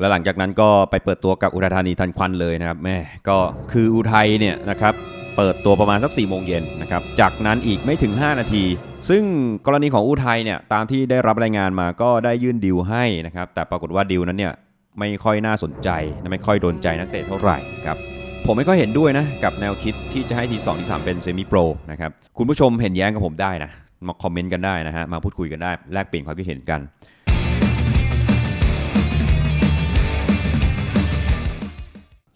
และหลังจากนั้นก็ไปเปิดตัวกับอุทัยธานีทันควันเลยนะครับแม่ก็คืออุทัยเนี่ยนะครับเปิดตัวประมาณสัก4ี่โมงเย็นนะครับจากนั้นอีกไม่ถึง 5 นาที ซึ่งกรณีของอุทัยเนี่ยตามที่ได้รับรายงานมาก็ได้ยื่นดิวให้นะครับแต่ปรากฏว่าดิวนั้นเนี่ยไม่ค่อยน่าสนใจไม่ค่อยโดนใจนักเตะเท่าไหร่นะครับผมไม่ค่อยเห็นด้วยนะกับแนวคิดที่จะให้ที2ที3เป็นเซมิโปรนะครับคุณผู้ชมเห็นแย้งกับผมได้นะมาคอมเมนต์กันได้นะฮะมาพูดคุยกันได้แลกเปลี่ยนความคิดเห็นกัน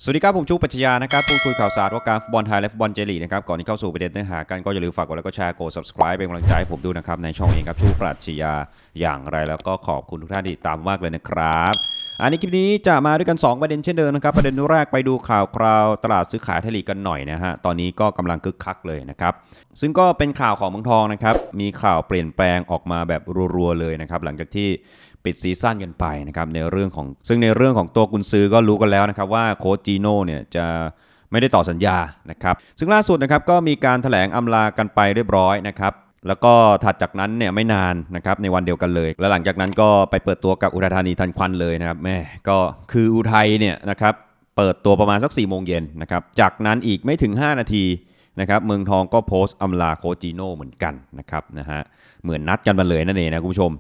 สวัสดีครับ ผมชูปัชญานะครับพูดคุยข่าวสารว่าการฟุตบอลไทยและฟุตบอลเจลีนะครับ ก่อนที่เข้าสู่ประเด็นเนื้อหากันก็อย่าลืมฝากกดไลค์กดแชร์กด subscribe เป็นกำลังใจให้ผมดูนะครับ ในช่องเองครับชูปรัชญาอย่างไรแล้วก็ขอบคุณทุกท่านที่ตามมากเลยนะครับอันนี้คลิปนี้จะมาด้วยกัน 2 ประเด็นเช่นเดิมนะครับ ประเด็นแรกไปดูข่าวคราวตลาดซื้อขายไทยลีกกันหน่อยนะฮะ ตอนนี้ก็กำลังคึกคักเลยนะครับ ซึ่งก็เป็นข่าวของเมืองทองนะครับ มีข่าวเปลี่ยนแปลงออกมาแบบรัวๆเลยนะครับ หลังจากที่ ปิดซีซั่นกันไปนะครับในเรื่องของซึ่งในเรื่องของตัวกุนซือก็รู้กันแล้วนะครับว่าโค้ชจีโน่เนี่ยจะไม่ได้ต่อสัญญานะครับซึ่งล่าสุดนะครับก็มีการถแถลงอำลากันไปเรียบร้อยนะครับแล้วก็ถัดจากนั้นเนี่ยไม่นานนะครับในวันเดียวกันเลย แล้วหลังจากนั้นก็ไปเปิดตัวกับอุทัยธานีทันควันเลยนะครับแม่ก็คืออุทัยเนี่ยนะครับเปิดตัวประมาณสัก4ี่โมงเย็นนะครับจากนั้นอีกไม่ถึง 5 นาที นะครับเมืองทองก็โพสต์อำลาโคจิโน่เหมือนกันนะครับนะฮะเหมือนนัดกันมาเลยนั่นเองนะคุณผู้ชม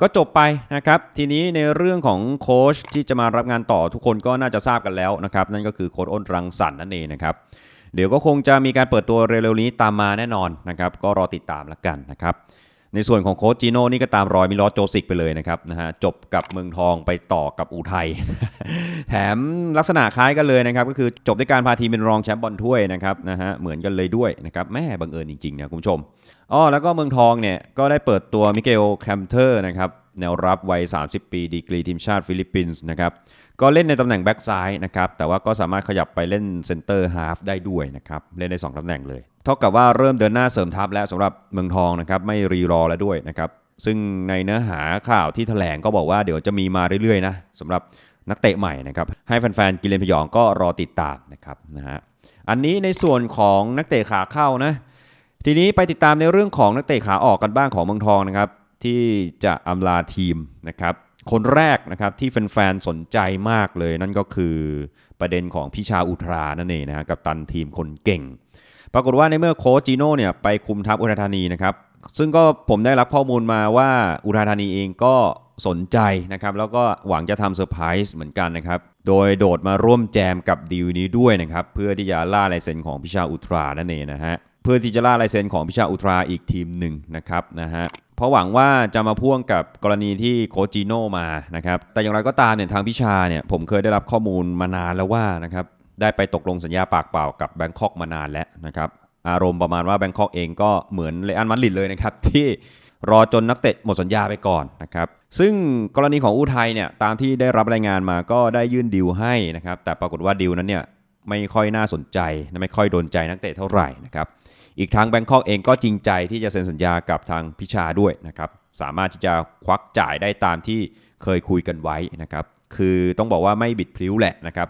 ก็จบไปนะครับทีนี้ในเรื่องของโค้ชที่จะมารับงานต่อทุกคนก็น่าจะทราบกันแล้วนะครับนั่นก็คือโค้ชอ้นรังสรรค์นั่นเองนะครับเดี๋ยวก็คงจะมีการเปิดตัวเร็วๆนี้ตามมาแน่นอนนะครับก็รอติดตามแล้วกันนะครับ ในส่วนของโค้ชจีโน่นี่ก็ตามรอยมิลอสโจซิกไปเลยนะครับนะฮะจบกับเมืองทองไปต่อกับอูไทย แถมลักษณะคล้ายกันเลยนะครับ ก็คือจบด้วยการพาทีมเป็นรองแชมป์บอลถ้วยนะครับนะฮะเหมือนกันเลยด้วยนะครับแม่บังเอิญจริงๆนะคุณผู้ชมอ๋อแล้วก็เมืองทองเนี่ยก็ได้เปิดตัวมิเกลแคมเทอร์นะครับ แนวรับวัย 30 ปีดีกรีทีมชาติฟิลิปปินส์นะครับก็เล่นในตำแหน่งแบ็กซ้ายนะครับแต่ว่าก็สามารถขยับไปเล่นเซนเตอร์ฮาฟได้ด้วยนะครับเล่นได้2ตำแหน่งเลย เท่ากับว่าเริ่มเดินหน้าเสริมทัพแล้วสำหรับเมืองทองนะครับไม่รีรอแล้วด้วยนะครับซึ่งในเนื้อหาข่าวที่แถลงก็บอกว่าเดี๋ยวจะมีมาเรื่อยๆนะสำหรับนักเตะใหม่นะครับให้แฟนๆกิเลนพยองก็รอติดตามนะครับนะฮะอันนี้ในส่วนของนักเตะขาเข้านะทีนี้ไปติดตามในเรื่องของนักเตะขาออกกันบ้างของเมืองทองนะครับ ที่จะอำลาทีมนะครับ คนแรกนะครับที่แฟนๆสนใจมากเลย นั่นก็คือประเด็นของพิชาอุทรานั่นเองนะฮะกับตันทีมคนเก่ง ปรากฏว่าในเมื่อโค้ชจีโน่เนี่ยไปคุมทัพอุทัยธานีนะครับซึ่งก็ผมได้รับข้อมูลมาว่าอุทัยธานีเองก็สนใจนะครับ แล้วก็หวังจะทำเซอร์ไพรส์เหมือนกันนะครับ โดยโดดมาร่วมแจมกับดีลนี้ด้วยนะครับ เพื่อที่จะล่าลายเซ็นของพิชาอุทรานั่นเองนะฮะ พื่อที่จะล่าลายเซ็นของพิชาอุทราอีกทีมหนึ่งนะครับนะฮะเพราะหวังว่าจะมาพ่วงกับกรณีที่โคจีโน่มานะครับแต่อย่างไรก็ตามเนี่ยทางพิชาเนี่ยผมเคยได้รับข้อมูลมานานแล้วว่านะครับได้ไปตกลงสัญญาปากเปล่ากับแบงคอกมานานแล้วนะครับอารมณ์ประมาณว่าแบงคอกเองก็เหมือนเลอันมาดริดเลยนะครับที่รอจนนักเตะหมดสัญญาไปก่อนนะครับซึ่งกรณีของอูไทยเนี่ยตามที่ได้รับรายงานมาก็ได้ยื่นดิวให้นะครับแต่ปรากฏว่าดิวนั้นเนี่ยไม่ค่อยน่าสนใจ ไม่ค่อยโดนใจนักเตะเท่าไหร่นะครับ อีกทั้งแบงคอกเองก็จริงใจที่จะเซ็นสัญญากับทางพิชาด้วยนะครับสามารถที่จะควักจ่ายได้ตามที่เคยคุยกันไว้นะครับคือต้องบอกว่าไม่บิดพลิ้วแหละนะครับ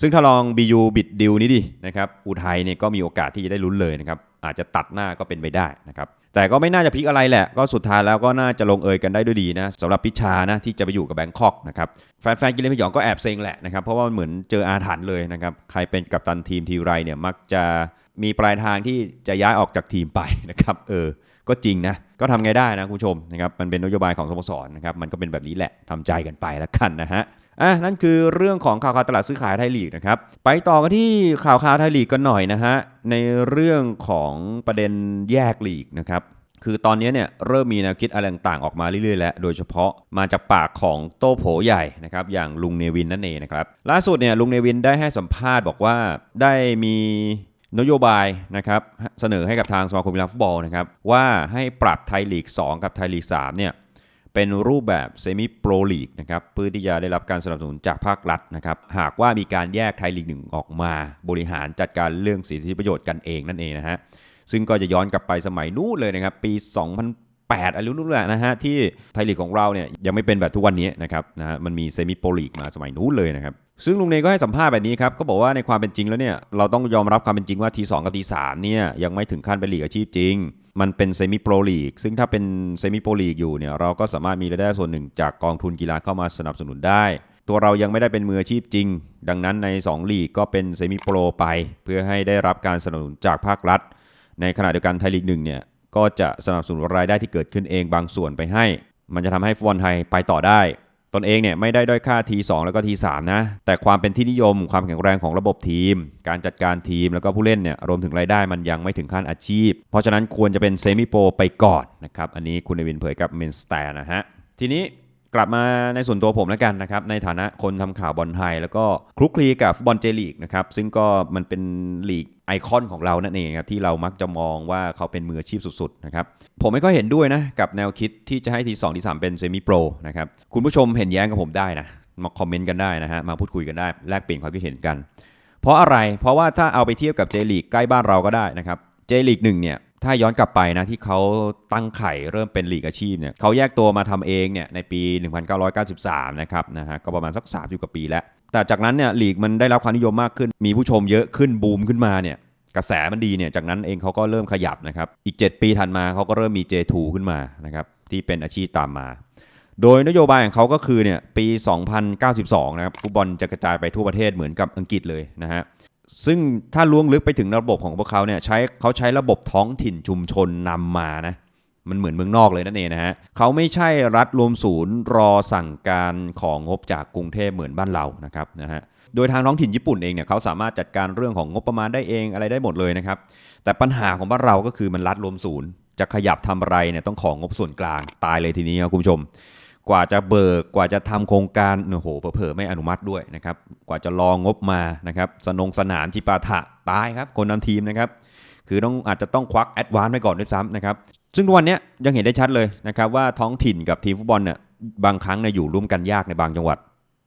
ซึ่งถ้าลอง BU บิดดิวนี้ดินะครับอุทัยเนี่ยก็มีโอกาสที่จะได้ลุ้นเลยนะครับอาจจะตัดหน้าก็เป็นไปได้นะครับ แต่ก็ไม่น่าจะพลิกอะไรแหละ ก็สุดท้ายแล้วก็น่าจะลงเอยกันได้ด้วยดีนะสำหรับพิชานะที่จะไปอยู่กับแบงคอกนะครับแฟนๆกิเลนพยองก็แอบเซ็งแหละนะครับเพราะว่าเหมือนเจออาถรรพ์เลยนะครับใครเป็นกัปตันทีมทีไรเนี่ยมักจะมีปลายทางที่จะย้ายออกจากทีมไปนะครับเออก็จริงนะ ก็ทำไงได้นะคุณผู้ชมนะครับ มันเป็นนโยบายของสโมสรนะครับ มันก็เป็นแบบนี้แหละ ทำใจกันไปแล้วกันนะฮะ อะนั่นคือเรื่องของข่าวข่าวตลาดซื้อขายไทยลีกนะครับ ไปต่อกันที่ข่าวข่าวไทยลีกกันหน่อยนะฮะ ในเรื่องของประเด็นแยกลีกนะครับคือตอนนี้เนี่ยเริ่มมีแนวคิดอะไรต่างๆออกมาเรื่อยๆแล้ว โดยเฉพาะมาจากปากของโต้โผใหญ่นะครับอย่างลุงเนวินนั่นเองนะครับล่าสุดเนี่ยลุงเนวินได้ให้สัมภาษณ์บอกว่าได้มีนโยบายนะครับเสนอให้กับทางสมาคมกีฬาฟุตบอลนะครับว่าให้ปรับไทยลีก 2 กับไทยลีก3เนี่ย เป็นรูปแบบเซมิโปรลีกนะครับเพื่อที่จะได้รับการสนับสนุนจากภาครัฐนะครับหากว่ามีการแยกไทยลีกหนึ่งออกมา บริหารจัดการเรื่องสิทธิประโยชน์กันเองนั่นเองนะฮะซึ่งก็จะย้อนกลับไปสมัยนู้นเลยนะครับปี 2008อะไรนู้นแหละนะฮะที่ไทยลีกของเราเนี่ยยังไม่เป็นแบบทุกวันนี้นะครับนะฮะมันมีเซมิโปรลีกมาสมัยนู้นเลยนะครับ ซึ่งลุงเนยก็ให้สัมภาษณ์แบบนี้ครับก็บอกว่าในความเป็นจริงแล้วเนี่ยเราต้องยอมรับความเป็นจริงว่าทีสกับทีสามเนี่ยยังไม่ถึงขั้นเป็นลีกอาชีพจริง มันเป็นเซมิโปรลีกซึ่งถ้าเป็นเซมิโปรลีกอยู่เนี่ยเราก็สามารถมีรายได้ส่วนหนึ่งจากกองทุนกีฬาเข้ามาสนับสนุนได้ ตัวเรายังไม่ได้เป็นมืออาชีพจริง ดังนั้นใน 2 ลีกก็เป็นเซมิโปรไป เพื่อให้ได้รับการสนับสนุนจากภาครัฐ ในขณะเดียวกันไทยลีกหนึ่งเนี่ยก็จะสนับสนุนรายได้ที่เกิดขึ้นเองบางส่วนไปให้ มันจะทำให้ฟุตบอลไทยไปต่อได้ ตนเองเนี่ยไม่ได้ด้อยค่าทีสแล้วก็ทีสนะ แต่ความเป็นที่นิยม ความแข็งแรงของระบบทีม การจัดการทีมแล้วก็ผู้เล่นเนี่ยรวมถึงรายได้มันยังไม่ถึงขั้นอาชีพ เพราะฉะนั้นควรจะเป็นเซมิโปรไปก่อนนะครับ อันนี้คุณเอวินเผยกับเมนสแตร์นะฮะ ทีนี้ กลับมาในส่วนตัวผมแล้วกันนะครับในฐานะคนทำข่าวบอลไทย แล้วก็คลุกคลีกับบอลเจลีกนะครับซึ่งก็มันเป็นลีกไอคอนของเรานั่นเองครับที่เรามักจะมองว่าเขาเป็นมืออาชีพสุดๆนะครับผมไม่ค่อยเห็นด้วยนะกับแนวคิดที่จะให้ที2ที3เป็นเซมิโปรนะครับคุณผู้ชมเห็นแย้งกับผมได้นะมาคอมเมนต์กันได้นะฮะมาพูดคุยกันได้แลกเปลี่ยนความคิดเห็นกัน เพราะอะไรเพราะว่าถ้าเอาไปเทียบกับเจลีกใกล้บ้านเราก็ได้นะครับเจลีกหนึ่งเนี่ย ถ้าย้อนกลับไปนะที่เขาตั้งไข่เริ่มเป็นหลีกอาชีพเนี่ยเขาแยกตัวมาทำเองเนี่ยในปี 1993 นะครับนะฮะก็ประมาณสัก30กว่าปีแล้ว แต่จากนั้นเนี่ยหลีกมันได้รับความนิยมมากขึ้น มีผู้ชมเยอะขึ้นบูมขึ้นมาเนี่ยกระแสมันดีเนี่ยจากนั้นเองเขาก็เริ่มขยับนะครับอีก 7 ปีถัดมาเขาก็เริ่มมี J2 ขึ้นมานะครับที่เป็นอาชีพตามมา โดยนโยบายของเขาก็คือเนี่ยปี 2092 นะครับฟุตบอลจะกระจายไปทั่วประเทศเหมือนกับอังกฤษเลยนะฮะ ซึ่งถ้าล้วงลึกไปถึงระบบของพวกเขาเนี่ยใช้เขาใช้ระบบท้องถิ่นชุมชนนำมานะมันเหมือนเมืองนอกเลยนั่นเองนะฮะเขาไม่ใช่รัฐรวมศูนย์รอสั่งการของงบจากกรุงเทพเหมือนบ้านเรานะครับนะฮะโดยทางท้องถิ่นญี่ปุ่นเองเนี่ยเขาสามารถจัดการเรื่องของงบประมาณได้เองอะไรได้หมดเลยนะครับแต่ปัญหาของบ้านเราก็คือมันรัฐรวมศูนย์จะขยับทำอะไรเนี่ยต้องของงบส่วนกลางตายเลยทีนี้ครับคุณผู้ชม กว่าจะเบิกกว่าจะทำโครงการโอ้โหเผลอๆไม่อนุมัติด้วยนะครับ กว่าจะรองงบมานะครับ สนงสนามจิปาถะตายครับ คนนำทีมนะครับ คือต้องอาจจะต้องควักแอดวานซ์ไปก่อนด้วยซ้ำนะครับ ซึ่งทุกวันนี้ยังเห็นได้ชัดเลยนะครับ ว่าท้องถิ่นกับทีมฟุตบอลเนี่ยบางครั้งเนี่ยอยู่ร่วมกันยากในบางจังหวัด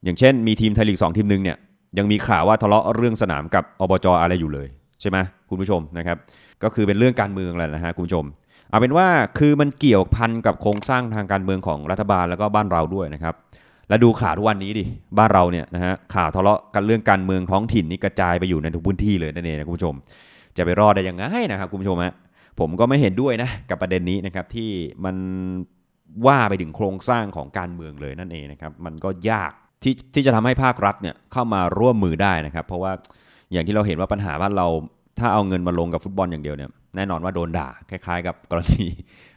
อย่างเช่น มีทีมไทยลีก2ทีมหนึ่งเนี่ยยังมีข่าวว่าทะเลาะเรื่องสนามกับอบจอะไรอยู่เลยใช่ไหมคุณผู้ชมนะครับ ก็คือเป็นเรื่องการเมืองแหละนะฮะคุณผู้ชม เอาเป็นว่าคือมันเกี่ยวพันกับโครงสร้างทางการเมืองของรัฐบาลแล้วก็บ้านเราด้วยนะครับ แล้วดูข่าวทุกวันนี้ดิ บ้านเราเนี่ยนะฮะข่าวทะเลาะกันเรื่องการเมืองท้องถิ่นนี่กระจายไปอยู่ในทุกพื้นที่เลยนั่นเองนะคุณผู้ชม จะไปรอดได้ยังไงนะครับคุณผู้ชมฮะผมก็ไม่เห็นด้วยนะกับประเด็นนี้นะครับที่มันว่าไปถึงโครงสร้างของการเมืองเลยนั่นเองนะครับ มันก็ยากที่ที่จะทำให้ภาครัฐเนี่ยเข้ามาร่วมมือได้นะครับ เพราะว่าอย่างที่เราเห็นว่าปัญหาบ้านเรา ถ้าเอาเงินมาลงกับฟุตบอลอย่างเดียวเนี่ย แน่นอนว่าโดนด่าคล้ายๆ กับกรณี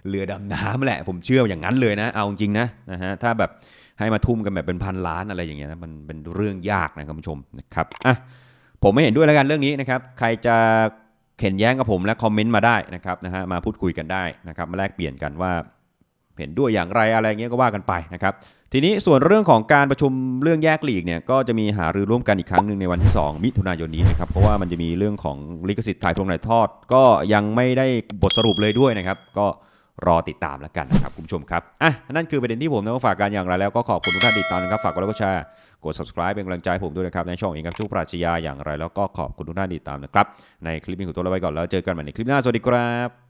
เรือดำน้ำแหละ ผมเชื่ออย่างนั้นเลยนะ เอาจริงนะนะฮะถ้าแบบให้มาทุ่มกันแบบเป็นพันล้านอะไรอย่างเงี้ยนะมันเป็นเรื่องยากนะคุณผู้ชมนะครับอะผมไม่เห็นด้วยแล้วกันเรื่องนี้นะครับใครจะเข็นแย้งกับผมและคอมเมนต์มาได้นะครับนะฮะมาพูดคุยกันได้นะครับมาแลกเปลี่ยนกันว่า เห็นด้วยอย่างไรอะไรเงี้ยก็ว่ากันไปนะครับทีนี้ส่วนเรื่องของการประชุมเรื่องแยกหลีกเนี่ยก็จะมีหารือร่วมกันอีกครั้งหนึ่งในวันที่ 2 มิถุนายนนี้นะครับเพราะว่ามันจะมีเรื่องของลิขสิทธิ์ถ่ายทงถ่ายทอด ก็ยังไม่ได้บทสรุปเลยด้วยนะครับ ก็รอติดตามแล้วกันนะครับคุณผู้ชมครับอะนั่นคือประเด็นที่ผมนำมาฝากกันอย่างไรแล้วก็ขอบคุณทุกท่านติดตามนะครับฝากกดไลค์กดแชร์กด subscribe เป็นกำลังใจผมด้วยนะครับในช่องเองครับชูปราชญาอย่างไร แล้วก็ขอบคุณทุกท่านติดตามนะครับในคลิปนี้ขอตัวเราไว้ก่อนแล้วเจอกันใหม่ในคลิปหน้าสวัสดีครับ